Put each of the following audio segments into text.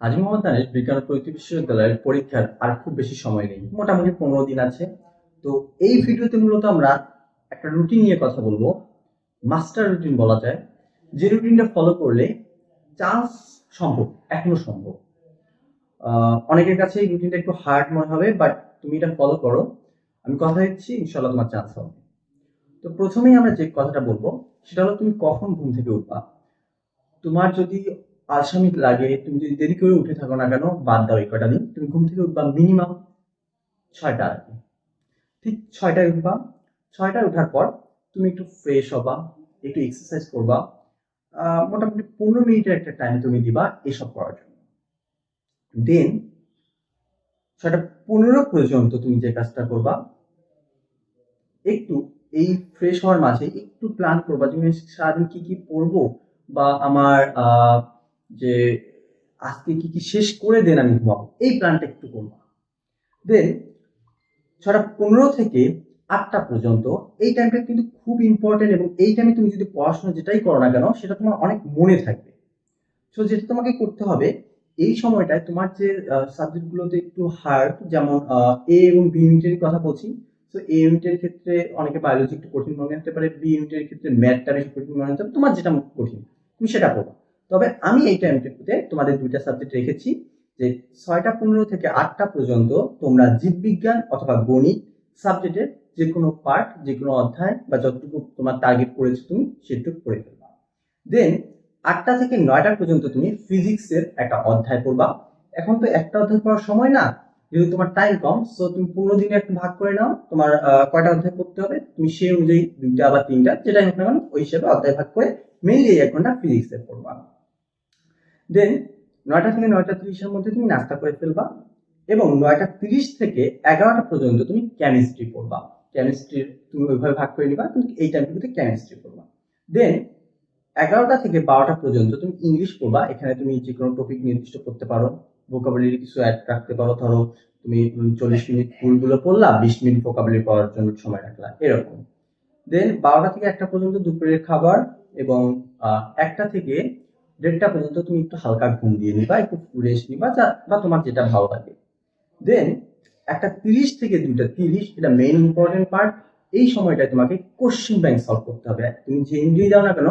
হাজী মোহাম্মদ আনিস বিজ্ঞান প্রযুক্তি বিশ্ববিদ্যালয়ের পরীক্ষার আর খুব বেশি সময় নেই। মোটামুটি পনেরো দিন আছে। তো এই ভিডিওতে মূলত আমরা একটা রুটিন নিয়ে কথা বলব। মাস্টার রুটিন বলা যায়। যে রুটিনটা ফলো করলে চান্স সম্ভব, এখনও সম্ভব। অনেকের কাছে এই রুটিনটা একটু হার্ড মনে হবে, বাট তুমি এটা ফলো করো। আমি কথা দিচ্ছি ইনশাল্লাহ তোমার চান্স হবে। তো প্রথমেই আমরা যে কথাটা বলব, সেটা হলো তুমি কখন ঘুম থেকে উঠবা। তোমার যদি আলসামি লাগে তুমি যদি দেরি করে উঠে থাকো না কেন, বাদ দাও এই কটা দিন। তুমি ঘুম থেকে উঠবা মিনিমাম ছয়টা আর কি। ঠিক ছয়টায় উঠবা। ছয়টায় ওঠার পর তুমি একটু ফ্রেশ হবা, একটু এক্সারসাইজ করবা। মোটামুটি পনেরো মিনিটের একটা টাইম তুমি দিবা এসব করার জন্য। দেন ছয়টা পনেরো পর্যন্ত তুমি যে কাজটা করবা, একটু এই ফ্রেশ হওয়ার মাঝে একটু প্ল্যান করবা তুমি সারাদিন কি কি পড়ব বা আমার যে আজকে কি কি শেষ করে দেন আমি ঘুমাবো? এই প্ল্যানটা একটু করবা। দেন ছটা পনেরো থেকে আটটা পর্যন্ত এই টাইমটা কিন্তু খুব ইম্পর্টেন্ট এবং এই টাইমে তুমি যদি পড়াশোনা যেটাই করো না কেন, সেটা তোমার অনেক মনে থাকবে। সো যেটা তোমাকে করতে হবে, এই সময়টায় তোমার যে সাবজেক্টগুলোতে একটু হার্ড যেমন এ এবং বি ইউনিটের কথা বলছি তো এ ইউনিটের ক্ষেত্রে অনেকে বায়োলজি একটু কঠিন মনে হতে পারে বি ইউনিটের ক্ষেত্রে ম্যাথটা বেশি কঠিন মনে হতে পারে, তোমার যেটা কঠিন, তুমি সেটা পড়ো তবে আমি এই টাইমটাতে তোমাদের দুইটা সাবজেক্ট রেখেছি, যে ছয়টা পনেরো থেকে আটটা পর্যন্ত তোমরা জীববিজ্ঞান অথবা গণিত সাবজেক্টের যে কোনো পার্ট যে কোনো অধ্যায় বা যতটুকু তোমার টার্গেট করেছ তুমি সেটুকু পড়ে ফেলবা। দেন আটটা থেকে নয়টা পর্যন্ত তুমি ফিজিক্সের একটা অধ্যায় পড়বা। এখন তো একটা অধ্যায় পড়ার সময় না, যেহেতু তোমার টাইম কম সো তুমি পনেরো দিনে একটু ভাগ করে নাও, তোমার কয়টা অধ্যায় পড়তে হবে, তুমি সেই অনুযায়ী দুইটা বা তিনটা কেন, ওই হিসেবে অধ্যায় ভাগ করে মেনলি এক ঘণ্টা ফিজিক্সে পড়বা। দেন নয়টা থেকে নয়টা তিরিশের মধ্যে তুমি নাস্তা করে ফেলবা এবং নয়টা তিরিশ থেকে এগারোটা পর্যন্ত তুমি কেমিস্ট্রি পড়বা। কেমিস্ট্রি তুমি ওইভাবে ভাগ করে নিবা, কিন্তু এই টাইমটুকুতে কেমিস্ট্রি পড়বা। দেন এগারোটা থেকে বারোটা পর্যন্ত তুমি ইংলিশ পড়বা। এখানে তুমি যে কোনো টপিক নির্দিষ্ট করতে পারো। ভোকাবুলারি কিছু অ্যাড রাখতে পারো। ধরো, তুমি চল্লিশ মিনিট ফুলগুলো পড়লা, বিশ মিনিট ভোকাবুলারি পড়ার জন্য সময় রাখলা, এরকম। দেন বারোটা থেকে একটা পর্যন্ত দুপুরের খাবার এবং একটা থেকে দেড়টা পর্যন্ত তুমি একটু হালকা ঘুম দিয়ে নিবা, একটু রেস্ট নিবা, যা, বা তোমার যেটা ভালো লাগে। দেন একটা তিরিশ থেকে দুইটা তিরিশ, এটা মেইন ইম্পর্টেন্ট পার্ট এই সময়টায় তোমাকে কোশ্চেন ব্যাংক সলভ করতে হবে। তুমি যে ইন্দ্রিয় দাও না কেন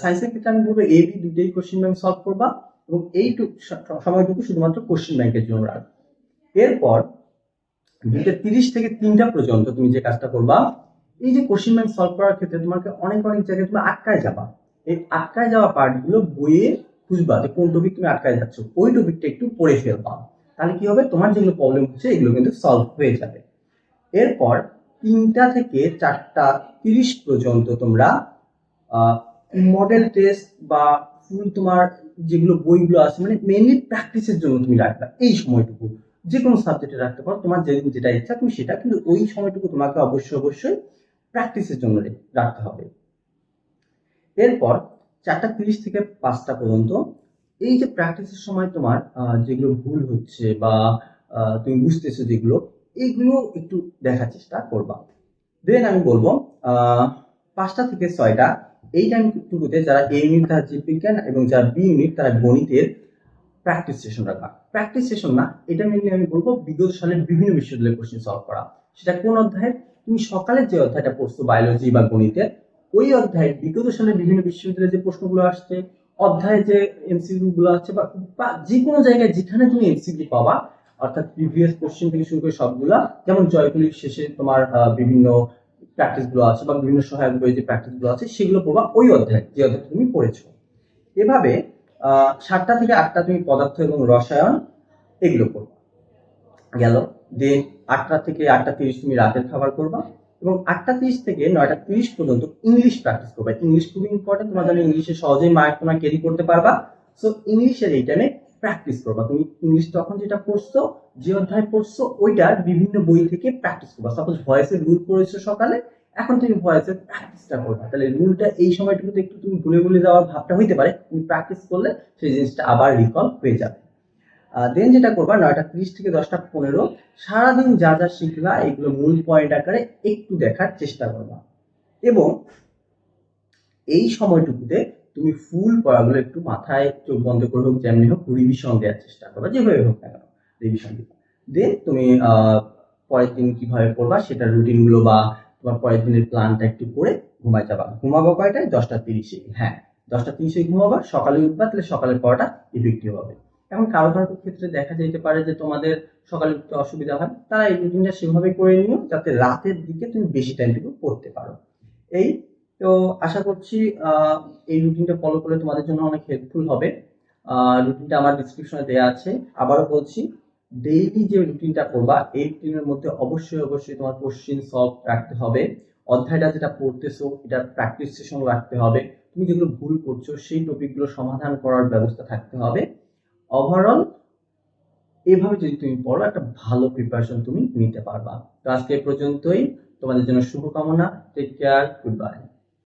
সায়েন্সের ক্ষেত্রে আমি বলব এ বি দুইটাই কোশ্চেন ব্যাংক সলভ করবা এবং এইটুকু সময়টুকু শুধুমাত্র কোশ্চেন ব্যাংকের জন্য রাখবে। এরপর, দুইটা তিরিশ থেকে তিনটা পর্যন্ত তুমি যে কাজটা করবা, এই যে কোশ্চেন ব্যাংক সলভ করার ক্ষেত্রে তোমাকে অনেক অনেক জায়গায় তুমি আটকায় যাবা। এই আটকায় যাওয়া পার্টগুলো বইয়ে খুঁজবা যে কোন টপিক তুমি আটকায় যাচ্ছ। ওই টপিকটা একটু পড়ে ফেলবা তাহলে কি হবে? তোমার যেগুলো প্রবলেম হচ্ছে, এগুলো কিন্তু সলভ হয়ে যাবে। এরপর তিনটা থেকে চারটা তিরিশ পর্যন্ত তোমরা মডেল টেস্ট বা ফুল তোমার যেগুলো বইগুলো আছে মানে মেনলি প্র্যাকটিসের জন্য তুমি রাখবা এই সময়টুকু। যে কোনো সাবজেক্টে রাখতে পারো। তোমার যে যেটা ইচ্ছা তুমি সেটা কিন্তু ওই সময়টুকু তোমাকে অবশ্যই অবশ্যই প্র্যাকটিসের জন্য রাখতে হবে। এরপর চারটা তিরিশ থেকে পাঁচটা পর্যন্ত এই যে প্র্যাকটিসের সময় তোমার যেগুলো ভুল হচ্ছে বা তুমি বুঝতেছো যেগুলো এইগুলো একটু দেখার চেষ্টা করবা। দেন আমি বলব পাঁচটা থেকে ছয়টা এই টাইমটুকুতে যারা এ ইউনিট তারা জীববিজ্ঞান এবং যারা বি ইউনিট তারা গণিতের প্র্যাকটিস সেশন রাখবা। প্র্যাকটিস সেশন না, এটা মেনলি আমি বলব বিগত সালের বিভিন্ন বিশ্ববিদ্যালয়ের কোশ্চেন সলভ করা। সেটা কোন অধ্যায়? তুমি সকালে যে অধ্যায়টা পড়ছো বায়োলজি বা গণিতের ওই অধ্যায়ে বিগত সালের বিভিন্ন বিশ্ববিদ্যালয়ে যে প্রশ্নগুলো আসছে, অধ্যায়ে যে এমসিকিউ গুলো আছে বা যে কোনো জায়গায় যেখানে তুমি এমসিকিউ পাবা, অর্থাৎ প্রিভিয়াস কোশ্চেন থেকে শুরু করে সবগুলা, যেমন জয়গুলির শেষে তোমার বিভিন্ন প্র্যাকটিসগুলো আছে বা বিভিন্ন সহায়ক বই যে প্র্যাকটিসগুলো আছে, সেগুলো পড়বা ওই অধ্যায়, যে অধ্যায় তুমি পড়েছো। এভাবে সাতটা থেকে আটটা তুমি পদার্থ এবং রসায়ন এগুলো করবা গেল, দেন আটটা থেকে আটটা তিরিশ তুমি রাতের খাবার করবা এবং আটটা তিরিশ থেকে নয়টা তিরিশ পর্যন্ত ইংলিশ প্র্যাকটিস করবে। ইংলিশ খুবই ইম্পর্টেন্ট তোমার জন্য ইংলিশে সহজেই মার্ক তোমার ক্যারি করতে পারবা। সো ইংলিশের এই টাইমে প্র্যাকটিস করবা। তুমি ইংলিশ তখন যেটা পড়ছো, যে অধ্যায় পড়ছো, ওইটার বিভিন্ন বই থেকে প্র্যাকটিস করবা। সাপোজ ভয়েসের রুল পড়েছো সকালে, এখন তুমি ভয়েসের প্র্যাকটিসটা করবা। তাহলে রুলটা এই সময়টুকুতে একটু তুমি ভুলে ভুলে যাওয়ার ভাবটা হইতে পারে। তুমি প্র্যাকটিস করলে সেই জিনিসটা আবার রিকল হয়ে যাবে। দেন যেটা করবা, নয়টা ত্রিশ থেকে দশটা পনেরো, সারাদিন যা যা শিখলা এগুলো মূল পয়েন্ট আকারে একটু দেখার চেষ্টা করবা। এবং এই সময়টুকুতে তুমি ফুল পড়াগুলো একটু মাথায় চোখ বন্ধ করে হোক, যেমনি হোক রিভিশন দেওয়ার চেষ্টা করবা, যেভাবে হোক না কেন রিভিশন দেন তুমি পরের দিন কীভাবে পড়বা সেটা রুটিনগুলো বা তোমার পরের দিনের প্ল্যানটা একটু করে ঘুমাই যাবা। ঘুমাবো কয়টায়? দশটা তিরিশে। হ্যাঁ দশটা তিরিশে ঘুমাবা, সকালে উঠবা, তাহলে সকালের পড়াটা ইফেক্টিভ হবে। এখন কারও কারও ক্ষেত্রে দেখা যেতে পারে যে তোমাদের সকালে উঠতে অসুবিধা হয়, তারা এই রুটিনটা সেভাবে করে নিও যাতে রাতের দিকে তুমি বেশি টাইমটুকু পড়তে পারো। এই তো আশা করছি এই রুটিনটা ফলো করলে তোমাদের জন্য অনেক হেল্পফুল হবে। রুটিনটা আমার ডিসক্রিপশনে দেওয়া আছে। আবারও বলছি ডেইলি যে রুটিনটা করবা, এই রুটিনের মধ্যে অবশ্যই অবশ্যই তোমার কোশ্চিন সলভ রাখতে হবে। অধ্যায়টা যেটা পড়তেছো, এটা প্র্যাকটিস সেশন রাখতে হবে। তুমি যেগুলো ভুল করছ, সেই টপিকগুলো সমাধান করার ব্যবস্থা থাকতে হবে। ওভারঅল এইভাবে যদি তুমি পড়ো, একটা ভালো প্রিপারেশন তুমি নিতে পারবা। তো আজকে পর্যন্তই। তোমাদের জন্য শুভকামনা। Take care good bye